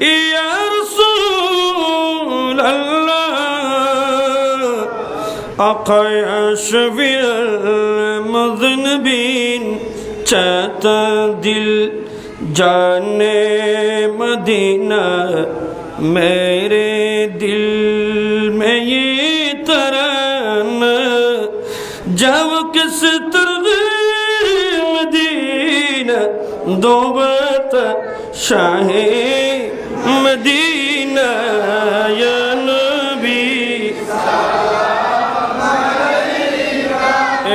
Ya Resulallah Akayaşvil mazlubin çata dil जाने Medina मेरे दिल में ये तरन जाओ किस तरह मदीना दो बत মদিনা নবী।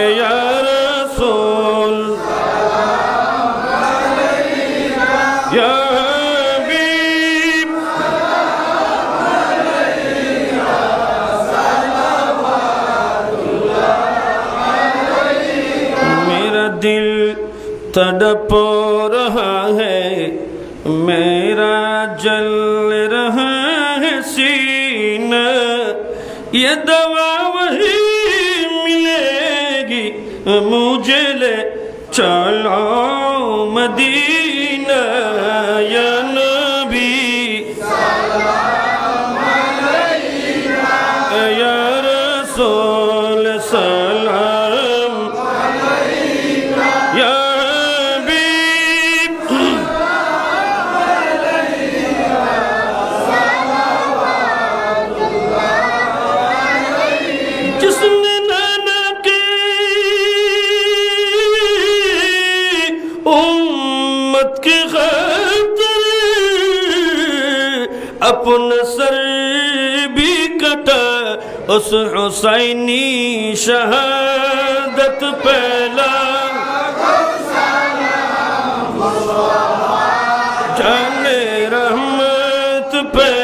ইয়া রাসূল। ইয়া হাবিব। মেরা দিল তড়প রহা হ্যায় میرا جل رہا ہے سینہ یہ دوا وہی ملے گی مجھے لے چلو مدینہ یا نبی یا رسول उम्मत के खातिर अपना सर भी कटा उस हुसैनी शहादत पहला जाने रहमत पहला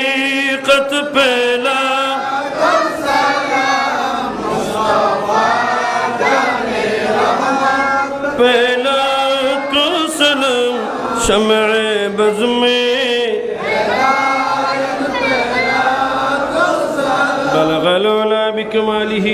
পেলাম পেলা কুসল সমে বজমে। بلغ لولا بكماله